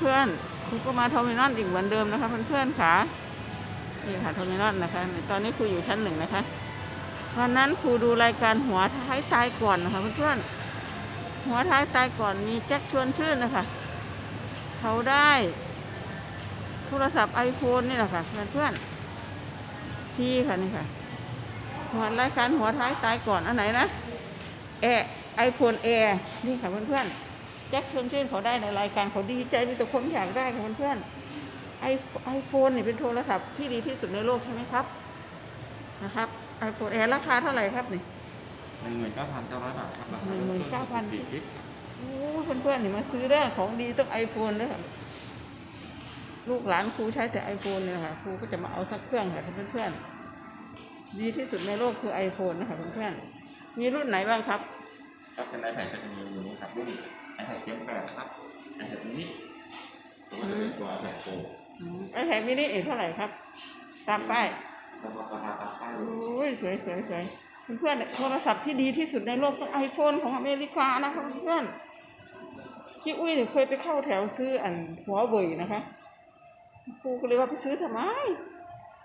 เพื่อนๆครูก็มาเทอร์มินอลอีกเหมือนเดิมนะคะเพื่อนๆค่ะนี่ค่ะเทอร์มินอลนะคะตอนนี้ครูอยู่ชั้นหนึ่งนะคะวันนั้นครูดูรายการหัวท้ายตายก่อนนะคะเพื่อนๆหัวท้ายตายก่อนมีแจ็คชวนชื่นนะคะเขาได้โทรศัพท์ไอโฟนนี่แหละค่ะเพื่อนๆที่ค่ะนี่ค่ะหัวรายการหัวท้ายตายก่อนอันไหนนะแอไอโฟนแอนี่ค่ะเพื่อนๆ แจ็คชวนชื่นเขาได้ในรายการเขาดีใจมีแต่คนอยากได้ค่ะเพื่อนๆไอไอโฟนนี่เป็นโทรศัพท์ที่ดีที่สุดในโลกใช่ไหมครับนะครับไอโฟนแอราคาเท่าไหร่ครับนี่หนึ่งหมื่นเก้าพันเก้าร้อยบาทครับราคาหนึ่งหมื่นเก้าพันสี่กิกโอ้เพื่อนๆนี่มาซื้อได้ของดีต้องไอโฟนด้วยค่ะลูกหลานครูใช้แต่ไอโฟนเนี่ยค่ะครูก็จะมาเอาสักเครื่องค่ะเพื่อนๆดีที่สุดในโลกคือ iPhone นะคะเพื่อนๆมีรุ่นไหนบ้างครับครับเป็นไอแพดก็จะมีอยู่นี้ครับรุ่น ไอแพดเจมแปดครับไอแพดมินิตัวจะเป็นตัวไอแพดโปรไอแพดมินิเท่าไหร่ครับ ตามป้ายแล้วก็ราคาตามป้ายโอเลย้ยสวยสวยสวยเพื่อนๆโทรศัพท์ที่ดีที่สุดในโลกต้องไอโฟนของอเมริกานะคะเพื่อนๆพี่อุ้ยเนี่ยเคยไปเข้าแถวซื้ออันหัวเว่ยนะคะครูก็เลยว่าไปซื้อทำไม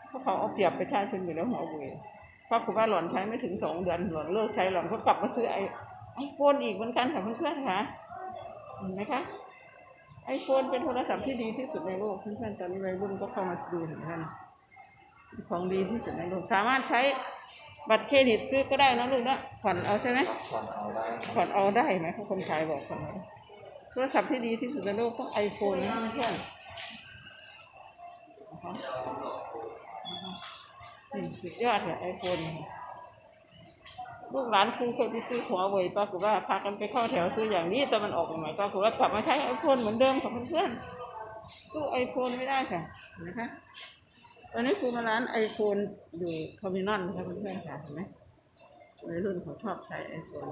เพราะเขาเอาเปรียบประชาชนอยู่แล้วหัวเว่ยเพราะคุณว่าหล่อนใช้ไม่ถึงสองเดือนหล่อนเลิกใช้หล่อนก็กลับมาซื้อไอไอโฟนอีกเหมือนกันค่ะเพื่อนๆค่ะ เห็นไหมคะไอโฟนเป็นโทรศัพท์ที่ดีที่สุดในโลกเพื่อนๆตอนนี้วัยรุ่นก็เข้ามาดูเห็นไหมคะของดีที่สุดในโลกสามารถใช้บัตรเครดิตซื้อก็ได้นะลูกนะผ่อนเอาใช่ไหมครับผ่อนเอาได้ครับผ่อนเอาได้ไหมเขาคนขายบอกผ่อนเอาได้โทรศัพท์ที่ดีที่สุดในโลกต้องไอโฟนนะเพื่อนๆนี่สุดยอดเลยไอโฟน ลูกหลานครูเคยไปซื้อหัวเว่ยปรากฏว่าพากันไปเข้าแถวซื้ออย่างนี้แต่มันออกใหม่ๆปรากฏว่ากลับมาใช้ไอโฟนเหมือนเดิมค่ะเพื่อนๆสู้ไอโฟนไม่ได้ค่ะนไหมคะตอนนี้ครูมาร้านไอโฟนอยู่เทอมินอนะคะเพื่อนๆค่ะเห็นไหมวัยรุ่นเขาชอบใช้ไอโฟน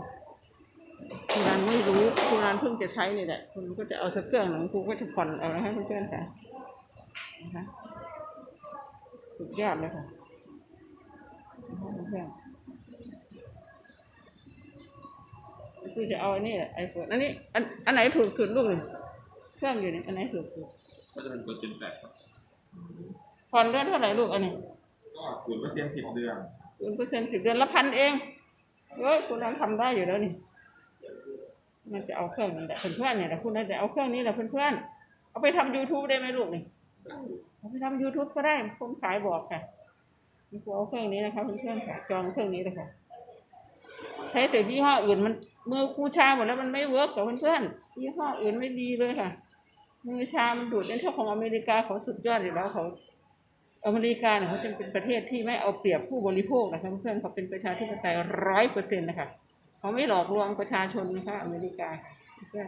ครูร้านไม่รู้ครูร้านเพิ่งจะใช้นี่แหละคุณก็จะเอาสักเครื่องหนึ่งครูก็จะผ่อนเอานะคะเพื่อนๆค่ะนะคะสุดยอดเลยค่ะนะคะเพื่อนๆ ครูจะเอาอันนี้แหละไอโฟนอันนี้อันอันไหนถูกสุดลูกนี่เครื่องอยู่นี่อันไหนถูกสุดก็จะเป็นตัวเจมแปดครับผ่อนเดือนเท่าไหร่ลูกอันนี้ก็ศูนย์เปอร์เซ็นต์สิบเดือนศูนย์เปอร์เซ็นต์สิบเดือนละพันเองเฮ้ยคุณนั้นทำได้อยู่แล้วนี่ มันจะเอาเครื่องนี้แหละเพื่อนๆเนี่ยแหละคุณนั้นจะเอาเครื่องนี้แหละเพื่อนๆเอาไปทำ youtube ได้ไหมลูกนี่เอาไปทำ youtube ก็ได้คนขายบอกค่ะนี่กูเอาเครื่องนี้นะคะเพื่อนๆค่ะจองเครื่องนี้เลยค่ะ ใช้แต่ยี่ห้ออื่นมันมือกูชาหมดแล้วมันไม่เวิร์กกับเพื่อนๆยี่ห้ออื่นไม่ดีเลยค่ะ มือชามันดูดในเท่าของอเมริกาเขาสุดยอดอยู่แล้วเขาอเมริกาเนี่ยเขาจะเป็นประเทศที่ไม่เอาเปรียบผู้บริโภคนะคะเพื่อนๆเขาเป็นประชาธิปไตยร้อยเปอร์เซ็นต์นะคะเขาไม่หลอกลวงประชาชนนะคะอเมริกาเพื่อน